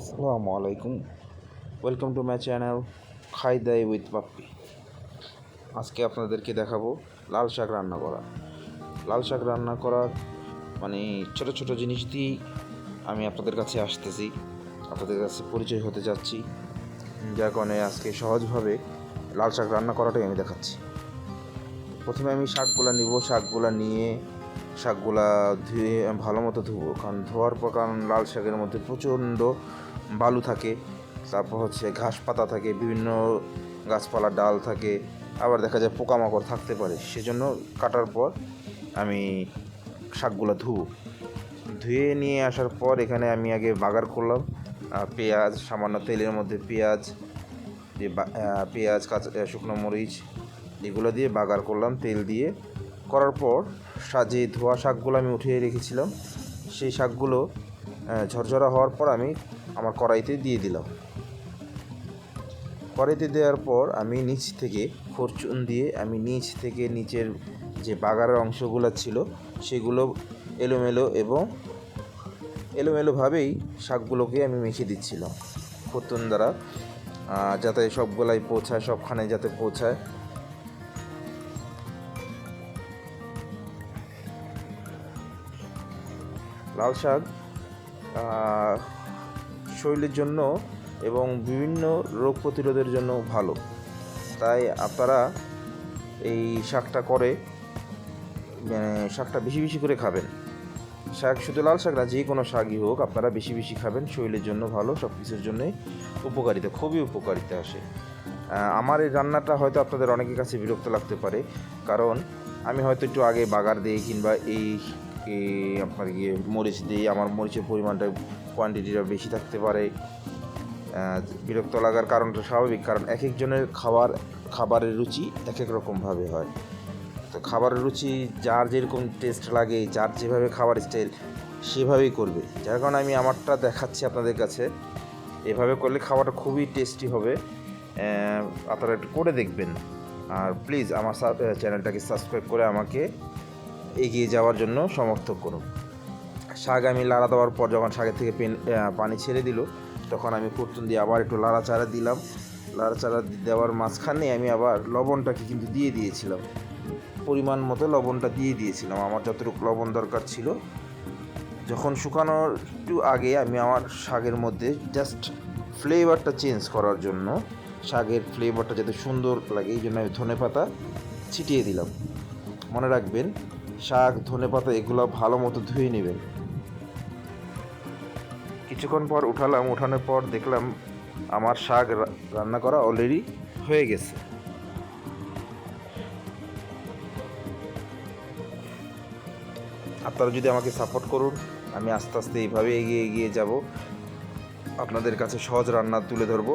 আসসালামু আলাইকুম। Welcome to my channel খাই দাই উইথ পাপ্পি আজকে আপনাদেরকে দেখাবো লাল শাক রান্না করা। লাল শাক রান্না করা মানে ছোট ছোট জিনিস দিয়েই আমি আপনাদের কাছে আসতেছি। আপনাদের কাছে পরিচয় হতে যাচ্ছি যার কারণে আজকে সহজভাবে লাল শাক রান্না করাটাই আমি দেখাচ্ছি। প্রথমে আমি শাকগুলা নিব। শাকগুলা নিয়ে শাকগুলা ধুয়ে ভালো মতো ধুবো। কারণ ধোয়ার পর কারণ লাল শাকের মধ্যে প্রচণ্ড বালু থাকে। তারপর হচ্ছে ঘাস পাতা থাকে, বিভিন্ন গাছপালার ডাল থাকে। আবার দেখা যায় পোকামাকড় থাকতে পারে। সেজন্য কাটার পর আমি শাকগুলো ধুবো। ধুয়ে নিয়ে আসার পর এখানে আমি আগে বাগার করলাম। পেঁয়াজ, সামান্য তেলের মধ্যে পেঁয়াজ যে পেঁয়াজ, কাঁচা শুকনো মরিচ, এগুলো দিয়ে বাগার করলাম তেল দিয়ে। করার পর যে ধোয়া শাকগুলো আমি উঠিয়ে রেখেছিলাম। সেই শাকগুলো ঝরঝরা হওয়ার পর আমি আমার কড়াইতে দিয়ে দিলাম। কড়াইতে দেওয়ার পর আমি নিচ থেকে ফরচুন দিয়ে আমি নিচ থেকে নিচের যে বাগারের অংশগুলো ছিল, সেগুলো এলোমেলো এবং এলোমেলোভাবেই শাকগুলোকে আমি মেখে দিচ্ছিলাম। ফতুন দ্বারা যাতে সবগুলাই পৌঁছায়, সবখানে যাতে পৌঁছায়। লাল শাক শরীরের জন্য এবং বিভিন্ন রোগ প্রতিরোধের জন্য ভালো। তাই আপনারা এই শাকটা করে মানে শাকটা বেশি বেশি করে খাবেন। শাক শুধু লাল শাক না, যে কোনো শাকই হোক, আপনারা বেশি বেশি খাবেন। শরীরের জন্য ভালো সব কিছুর জন্যই উপকারিতা, খুবই উপকারিতা আসে। আমার এই রান্নাটা হয়তো আপনাদের অনেকের কাছে বিরক্ত লাগতে পারে, কারণ আমি হয়তো একটু আগে বাগার দিই কিংবা এই আপনার গিয়ে মরিচ দিই আমার মরিচের পরিমাণটা কোয়ান্টিটিটা বেশি থাকতে পারে। বিরক্ত লাগার কারণটা স্বাভাবিক, কারণ এক একজনের খাবার, খাবারের রুচি এক এক রকমভাবে হয়। তো খাবারের রুচি যার যেরকম টেস্ট লাগে, যার যেভাবে খাবার স্টাইল সেভাবেই করবে। যার কারণে আমি আমারটা দেখাচ্ছি আপনাদের কাছে। এভাবে করলে খাবারটা খুবই টেস্টি হবে। আপনারা একটু করে দেখবেন। আর প্লিজ আমার চ্যানেলটাকে সাবস্ক্রাইব করে আমাকে এগিয়ে যাওয়ার জন্য সমর্থক করুন। শাক আমি লাড়া দেওয়ার পর যখন শাকের থেকে পেন ছেড়ে দিল, তখন আমি ফুটতুন দিয়ে আবার একটু লাড়া লাড়াচাড়া দিলাম। লাড়াচাড়া দেওয়ার মাঝখানে আমি আবার লবণটাকে কিন্তু দিয়ে দিয়েছিলাম। পরিমাণ মতো লবণটা দিয়ে দিয়েছিলাম। আমার যতটুকু লবণ দরকার ছিল। যখন শুকানোর একটু আগে আমি আমার শাকের মধ্যে জাস্ট ফ্লেভারটা চেঞ্জ করার জন্য শাকের ফ্লেভারটা যাতে সুন্দর লাগে, এই জন্য আমি ধনে পাতা ছিটিয়ে দিলাম। মনে রাখবেন শাক, ধনে পাতা এগুলো ভালো মতো ধুয়ে নেবেন। কিছুক্ষণ পর উঠালাম, উঠানোর পর দেখলাম আমার শাক রান্না করা অলরেডি হয়ে গেছে। আপনারা যদি আমাকে সাপোর্ট করুন, আমি আস্তে আস্তে এইভাবে এগিয়ে এগিয়ে যাব। আপনাদের কাছে সহজ রান্না তুলে ধরবো।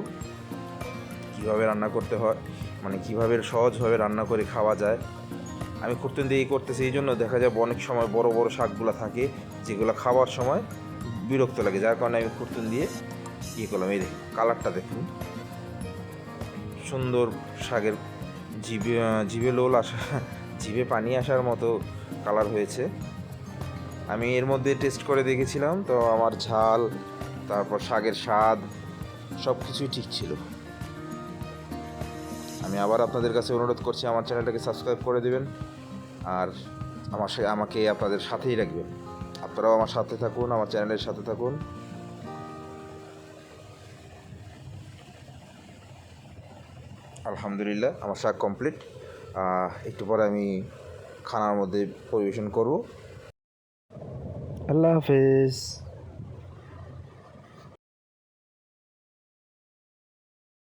কীভাবে রান্না করতে হয় মানে কীভাবে সহজভাবে রান্না করে খাওয়া যায়। আমি করতেন দিয়ে করতেছি, এই জন্য দেখা যায় অনেক সময় বড় বড় শাকগুলো থাকে, যেগুলো খাওয়ার সময় বিরক্ত লাগে, যার কারণে আমি খুঁড়তুন দিয়ে ইয়ে করলাম। এই দেখুন, কালারটা দেখুন। সুন্দর শাকের জিভে জিভে লোল আসা জিভে পানি আসার মতো কালার হয়েছে। আমি এর মধ্যে টেস্ট করে দেখেছিলাম, তো আমার ঝাল, তারপর শাকের স্বাদ সব কিছুই ঠিক ছিল। আমি আবার আপনাদের কাছে অনুরোধ করছি, আমার চ্যানেলটাকে সাবস্ক্রাইব করে দেবেন আর আমার আমাকে আপনাদের সাথেই রাখবেন। আপনারাও আমার সাথে থাকুন, আমার চ্যানেলের সাথে থাকুন। আলহামদুলিল্লাহ, আমার শাক কমপ্লিট। একটু পরে আমি খানার মধ্যে পরিবেশন করব। আল্লাহ হাফেজ।